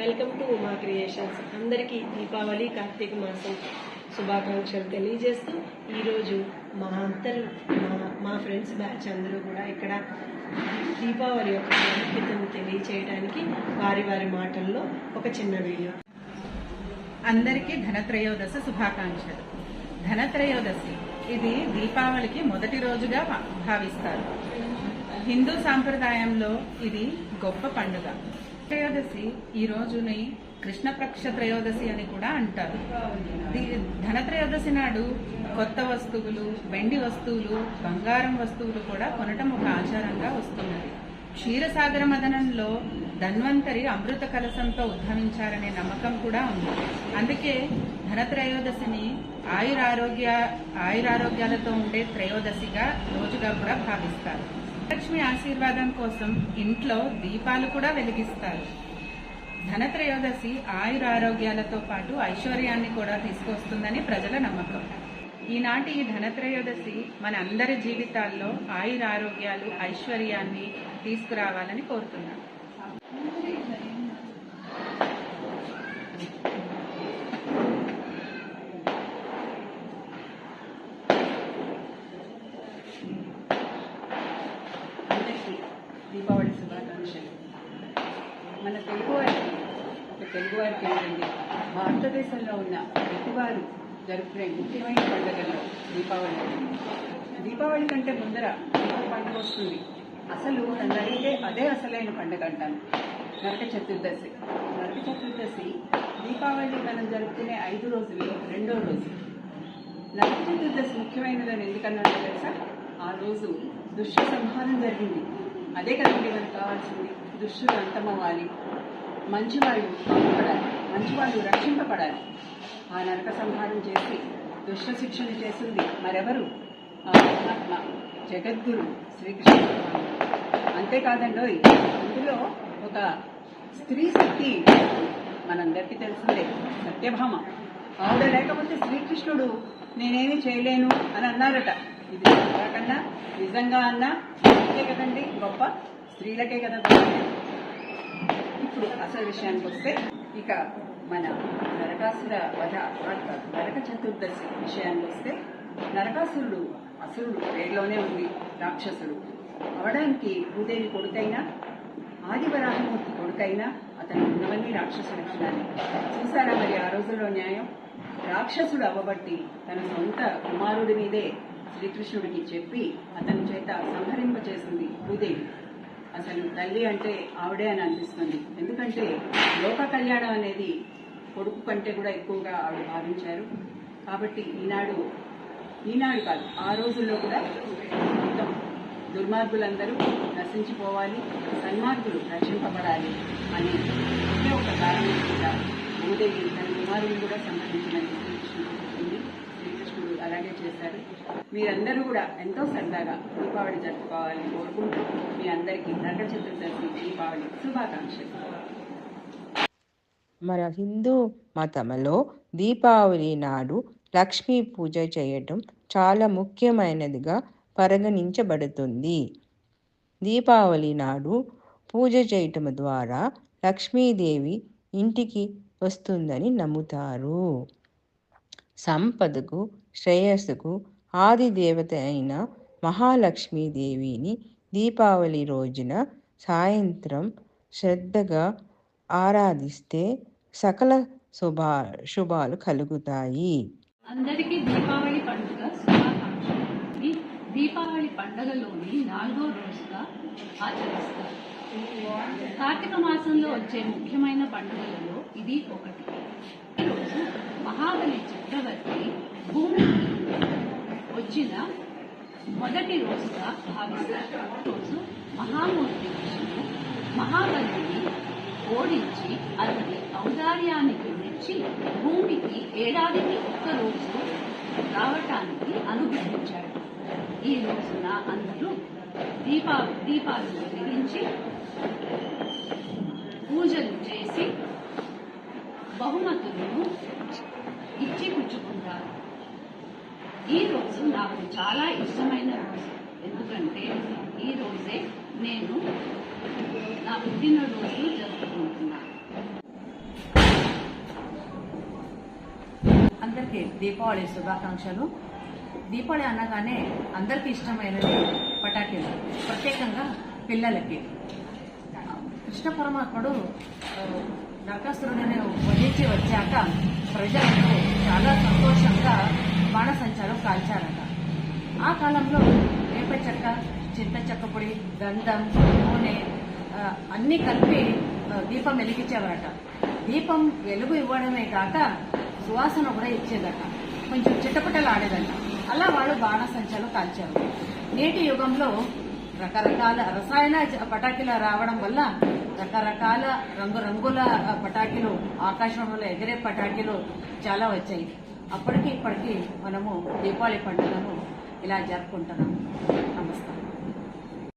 Welcome to Uma creations. అందరికీ దీపావళి కార్తీక మాసం శుభాకాంక్షలు తెలియజేస్తూ ఈరోజు మా అందరు మా మా ఫ్రెండ్స్ బ్యాచ్ అందరూ కూడా ఇక్కడ దీపావళి యొక్క ప్రాముఖ్యతను తెలియచేయడానికి వారి వారి మాటల్లో ఒక చిన్న వీడియో. అందరికీ ధనత్రయోదశ శుభాకాంక్షలు. ధనత్రయోదశి ఇది దీపావళికి మొదటి రోజుగా భావిస్తారు. హిందూ సాంప్రదాయంలో ఇది గొప్ప పండుగ. త్రయోదశి ఈ రోజుని కృష్ణపక్ష త్రయోదశి అని కూడా అంటారు. దీ- ధనత్రయోదశి నాడు కొత్త వస్తువులు వెండి వస్తువులు బంగారం వస్తువులు కూడా కొనటం ఒక ఆచారంగా వస్తున్నది. క్షీరసాగర మదనంలో ధన్వంతరి అమృత కలసంతో ఉద్భవించారనే నమ్మకం కూడా ఉంది. అందుకే ధనత్రయోదశిని ఆయురారోగ్య ఆయురారోగ్యాలతో ఉండే త్రయోదశిగా రోజుగా కూడా భావిస్తారు. లక్ష్మి ఆశీర్వాదం కోసం ఇంట్లో దీపాలు కూడా వెలిగిస్తారు. ధనత్రయోదశి ఆయురారోగ్యాలతో పాటు ఐశ్వర్యాన్ని కూడా తీసుకొస్తుందని ప్రజల నమ్మకం. ఈనాటి ఈ ధనత్రయోదశి మన అందరి జీవితాల్లో ఆయురారోగ్యాలు ఐశ్వర్యాన్ని తీసుకురావాలని కోరుతున్నాను అందరికీ దీపావళి శుభాకాంక్షలు మన తెలుగువారికి ఒక తెలుగువారికి ఏంటండి భారతదేశంలో ఉన్న ప్రతివారు జరుపుకునే ముఖ్యమైన పండుగల్లో దీపావళి. దీపావళి కంటే ముందర ఇంకో పండుగ వస్తుంది. అసలు నన్ను అదే అసలైన పండుగ అంటాను నరక చతుర్దశి. నరక చతుర్దశి దీపావళి మనం జరుపుకునే ఐదు రోజులు రెండో రోజు. నరక చతుర్దశి ముఖ్యమైనదని ఎందుకన్నానో తెలుసా? ఆ రోజు దుష్ట సంహారం జరిగింది. అదే కదండి మనకు కావాల్సింది? దుష్టులు అంతమవ్వాలి. మంచి వాళ్ళు మంచివాళ్ళు మంచి రక్షింపబడాలి. ఆ నరక సంహారం చేసి దుష్ట శిక్షణ చేసింది మరెవరు? ఆ పరమాత్మ జగద్గురు శ్రీకృష్ణ. అంతేకాదండి అంతేకాదండోయ్ అందులో ఒక స్త్రీ శక్తి మనందరికీ తెలిసిందే సత్యభామ. ఆవిడ లేకపోతే శ్రీకృష్ణుడు నేనేమి చేయలేను అని అన్నారట. ఇది కన్నా నిజంగా అన్న స్త్రీలకే కదండి గొప్ప స్త్రీలకే కదా ఇప్పుడు అసలు విషయానికి వస్తే ఇక మన నరకాసుర వధ నరక చతుర్దశి విషయానికి వస్తే నరకాసురుడు అసురుడు పేరులోనే ఉంది రాక్షసుడు. అవడానికి భూదేవి కొడుకైనా ఆదివరాహమూర్తి కొడుకైనా అతను ఉన్నవన్నీ రాక్షసుడు లక్షణాలు చూసారా మరి ఆ రోజుల్లో న్యాయం? రాక్షసుడు అవ్వబట్టి తన సొంత కుమారుడి మీదే శ్రీకృష్ణుడికి చెప్పి అతని చేత సంహరింప చేసింది భూదేవి. అసలు తల్లి అంటే ఆవిడే అని అనిపిస్తుంది. ఎందుకంటే లోక కళ్యాణం అనేది కొడుకు కంటే కూడా ఎక్కువగా ఆవిడ భావించారు. కాబట్టి ఈనాడు ఈనాడు కాదు ఆ రోజుల్లో కూడా మొత్తం దుర్మార్గులందరూ నశించిపోవాలి సన్మార్గులు రక్షింపబడాలి అని ఒకే ఒక కారణం కూడా భూదేవి తన కుమారుని కూడా సంహరించినది శ్రీకృష్ణుడు చెప్పింది శ్రీకృష్ణుడు అలాగే చేశారు మీరందరూ కూడా ఎంతో సరదాగా దీపావళి జరుపుకోవాలని కోరుకుంటూ మీ అందరికీ నరక చతుర్దశి దీపావళి శుభాకాంక్షలు. మన హిందూ మతంలో దీపావళి నాడు లక్ష్మీ పూజ చేయటం చాలా ముఖ్యమైనదిగా పరిగణించబడుతుంది. దీపావళి నాడు పూజ చేయటం ద్వారా లక్ష్మీదేవి ఇంటికి వస్తుందని నమ్ముతారు. సంపదకు శ్రేయస్సుకు ఆది దేవత అయిన మహాలక్ష్మీదేవిని దీపావళి రోజున సాయంత్రం శ్రద్ధగా ఆరాధిస్తే సకల శుభా శుభాలు కలుగుతాయి. అందరికీ దీపావళి పండుగ శుభాకాంక్షలు. ఈ దీపావళి పండుగలోని నాలుగో రోజుగా ఆచరిస్తారు. కార్తీక మాసంలో వచ్చే ముఖ్యమైన పండుగలలో ఇది ఒకటి. ఈరోజు మహాబలి చక్రవర్తి భూమి వచ్చిన మొదటి రోజుగా భావిస్తారు రోజు మహామూర్తి విష్ణువు మహాబలిని ఓడించి అతని ఔదార్యానికి మెచ్చి భూమికి ఏడాదికి ఒక్క రోజు రావటానికి అనుగ్రహించాడు. ఈ రోజున అందరూ దీపా దీపాలు వెలిగించి పూజలు చేసి బహుమతులను ఇచ్చి పుచ్చుకుంటారు. ఈ రోజు నాకు చాలా ఇష్టమైన రోజు. ఎందుకంటే ఈ రోజే నేను నా పుట్టినరోజు జరుపుకుంటున్నాను. అందరికీ దీపావళి శుభాకాంక్షలు. దీపావళి అనగానే అందరికీ ఇష్టమైనది పటాకీలు ప్రత్యేకంగా పిల్లలకి. కృష్ణ పరమాత్ముడు నరకాసురుడిని వదిలించి వచ్చాక ప్రజలకు చాలా సంతోషంగా బాణసంచాలు కాల్చారట. ఆ కాలంలో వేప చెక్క చింత చెక్క పొడి గంధం నూనె అన్నీ కలిపి దీపం వెలిగించేవారట. దీపం వెలుగు ఇవ్వడమే కాక సువాసన కూడా ఇచ్చేదట. కొంచెం చిట్టపట్టలు ఆడేదట అలా వాళ్ళు బాణసంచాలు కాల్చారు. నేటి యుగంలో రకరకాల రసాయన పటాకీలు రావడం వల్ల రకరకాల రంగురంగుల పటాకీలు ఆకాశంలో ఎగిరే పటాకీలు చాలా వచ్చాయి. అప్పటికి ఇప్పటికీ మనము దీపావళి పండుగను ఇలా జరుపుకుంటున్నాము.